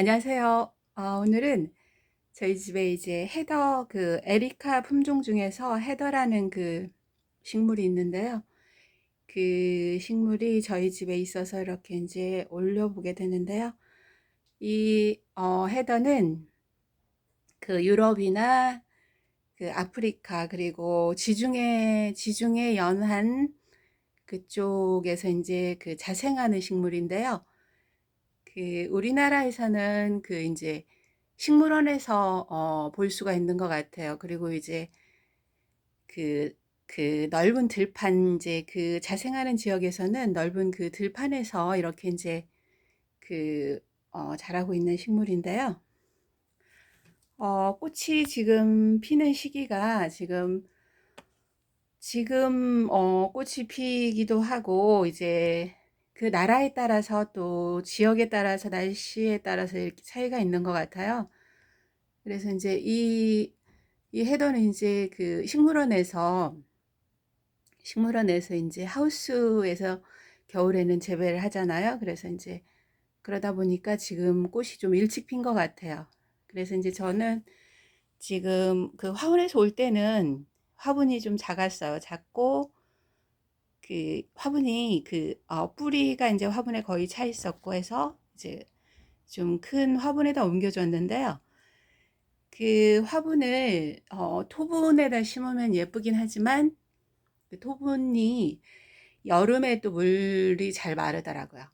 안녕하세요. 어, 오늘은 저희 집에 이제 헤더 그 에리카 품종 중에서 헤더라는 그 식물이 있는데요. 그 식물이 저희 집에 있어서 이렇게 이제 올려보게 되는데요. 이 어, 헤더는 그 유럽이나 그 아프리카 그리고 지중해 지중해 연안 그쪽에서 이제 그 자생하는 식물인데요. 그 우리나라에서는 그 이제 식물원에서 어, 볼 수가 있는 것 같아요. 그리고 이제 그, 그 넓은 들판 이제 그 자생하는 지역에서는 넓은 그 들판에서 이렇게 이제 그 어, 자라고 있는 식물인데요. 어, 꽃이 지금 피는 시기가 지금 지금 어, 꽃이 피기도 하고 이제 그 나라에 따라서 또 지역에 따라서 날씨에 따라서 이렇게 차이가 있는 것 같아요. 그래서 이제 이, 이 해도는 이제 그 식물원에서 식물원에서 이제 하우스에서 겨울에는 재배를 하잖아요. 그래서 이제 그러다 보니까 지금 꽃이 좀 일찍 핀 것 같아요. 그래서 이제 저는 지금 그 화분에서 올 때는 화분이 좀 작았어요. 작고 그 화분이 그 어, 뿌리가 이제 화분에 거의 차 있었고 해서 이제 좀 큰 화분에다 옮겨줬는데요. 그 화분을 어, 토분에다 심으면 예쁘긴 하지만 그 토분이 여름에 또 물이 잘 마르더라고요.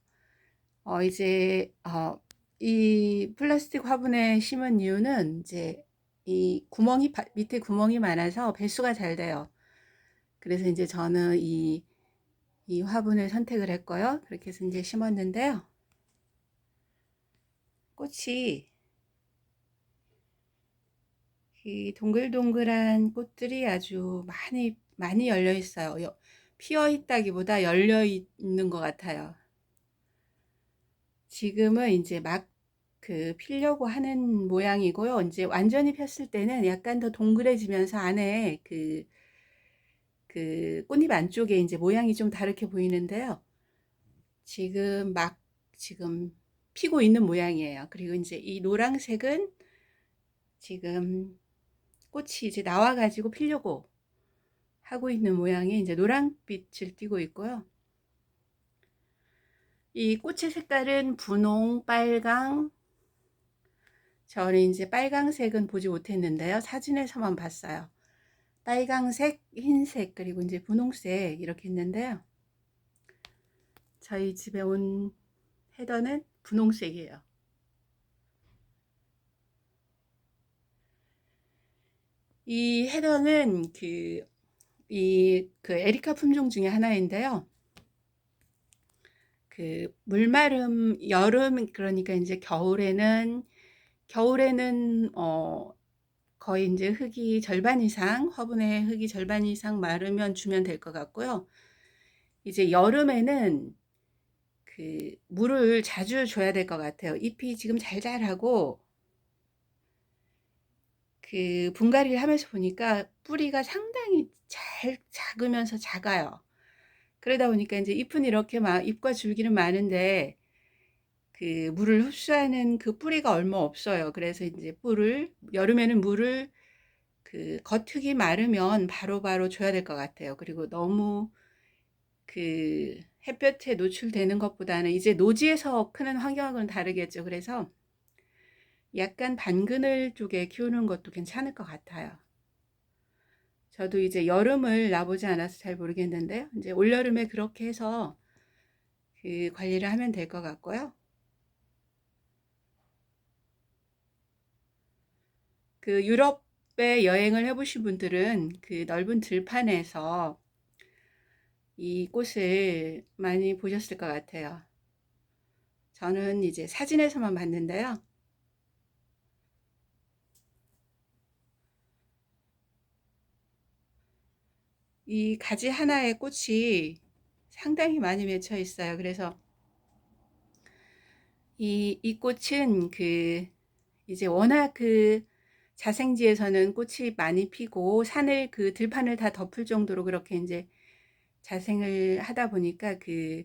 어, 이제 어, 이 플라스틱 화분에 심은 이유는 이제 이 구멍이 밑에 구멍이 많아서 배수가 잘 돼요. 그래서 이제 저는 이, 이 화분을 선택을 했고요. 그렇게 해서 이제 심었는데요. 꽃이 이 동글동글한 꽃들이 아주 많이 많이 열려 있어요. 피어 있다기보다 열려 있는 것 같아요. 지금은 이제 막 그 피려고 하는 모양이고요. 이제 완전히 폈을 때는 약간 더 동그래지면서 안에 그, 그 꽃잎 안쪽에 이제 모양이 좀 다르게 보이는데요. 지금 막 지금 피고 있는 모양이에요. 그리고 이제 이 노란색은 지금 꽃이 이제 나와 가지고 피려고 하고 있는 모양이 이제 노란빛을 띠고 있고요. 이 꽃의 색깔은 분홍, 빨강, 저는 이제 빨강색은 보지 못했는데요. 사진에서만 봤어요. 빨강색, 흰색, 그리고 이제 분홍색 이렇게 있는데요. 저희 집에 온 헤더는 분홍색이에요. 이 헤더는 그, 이, 그 에리카 품종 중에 하나인데요. 그 물마름, 여름, 그러니까 이제 겨울에는, 겨울에는, 어, 거의 이제 흙이 절반 이상, 화분의 흙이 절반 이상 마르면 주면 될 것 같고요. 이제 여름에는 그 물을 자주 줘야 될 것 같아요. 잎이 지금 잘 자라고 그 분갈이를 하면서 보니까 뿌리가 상당히 잘 작으면서 작아요. 그러다 보니까 이제 잎은 이렇게 막 잎과 줄기는 많은데 그 물을 흡수하는 그 뿌리가 얼마 없어요. 그래서 이제 뿔을 여름에는 물을 그 겉흙이 마르면 바로바로 바로 줘야 될 것 같아요. 그리고 너무 그 햇볕에 노출되는 것보다는 이제 노지에서 크는 환경하고는 다르겠죠. 그래서 약간 반그늘 쪽에 키우는 것도 괜찮을 것 같아요. 저도 이제 여름을 나보지 않아서 잘 모르겠는데요. 이제 올여름에 그렇게 해서 그 관리를 하면 될 것 같고요. 그 유럽에 여행을 해보신 분들은 그 넓은 들판에서 이 꽃을 많이 보셨을 것 같아요. 저는 이제 사진에서만 봤는데요. 이 가지 하나에 꽃이 상당히 많이 맺혀 있어요. 그래서 이, 이 꽃은 그 이제 워낙 그 자생지에서는 꽃이 많이 피고 산을 그 들판을 다 덮을 정도로 그렇게 이제 자생을 하다 보니까 그,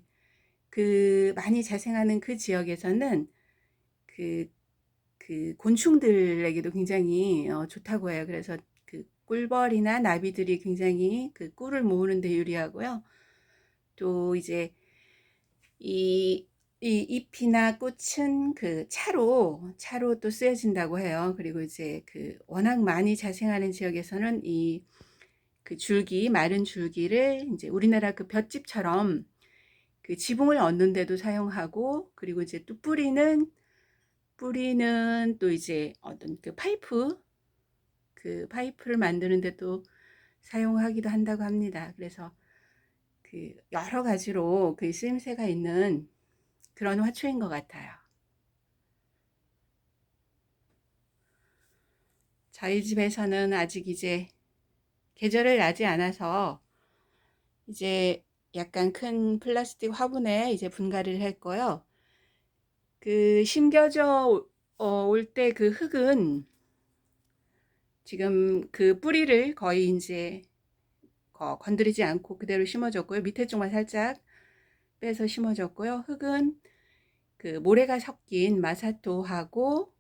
그 많이 자생하는 그 지역에서는 그 그 곤충들에게도 굉장히 어, 좋다고 해요. 그래서 그 꿀벌이나 나비들이 굉장히 그 꿀을 모으는 데 유리하고요. 또 이제 이, 이 잎이나 꽃은 그 차로 차로 또 쓰여진다고 해요. 그리고 이제 그 워낙 많이 자생하는 지역에서는 이 그 줄기 마른 줄기를 이제 우리나라 그 볏짚처럼 그 지붕을 얻는 데도 사용하고 그리고 이제 또 뿌리는 뿌리는 또 이제 어떤 그 파이프 그 파이프를 만드는 데도 사용하기도 한다고 합니다. 그래서 그 여러 가지로 그 쓰임새가 있는 그런 화초인 것 같아요. 저희 집에서는 아직 이제 계절을 나지 않아서 이제 약간 큰 플라스틱 화분에 이제 분갈이를 했고요. 그 심겨져 어, 올때 그 흙은 지금 그 뿌리를 거의 이제 거- 건드리지 않고 그대로 심어줬고요. 밑에 쪽만 살짝 빼서 심어줬고요. 흙은 그 모래가 섞인 마사토하고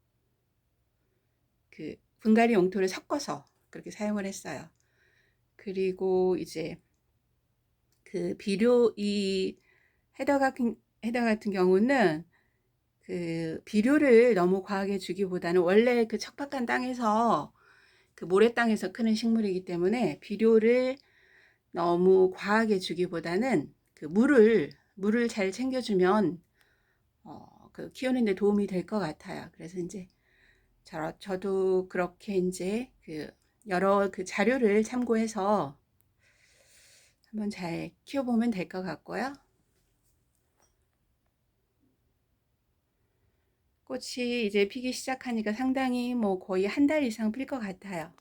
그 분갈이 용토를 섞어서 그렇게 사용을 했어요. 그리고 이제 그 비료 이 헤더 같은 헤더 같은 경우는 그 비료를 너무 과하게 주기보다는 원래 그 척박한 땅에서 그 모래 땅에서 크는 식물이기 때문에 비료를 너무 과하게 주기보다는 그 물을 물을 잘 챙겨주면 어, 그 키우는데 도움이 될 것 같아요. 그래서 이제 저, 저도 그렇게 이제 그 여러 그 자료를 참고해서 한번 잘 키워보면 될 것 같고요. 꽃이 이제 피기 시작하니까 상당히 뭐 거의 한 달 이상 필 것 같아요.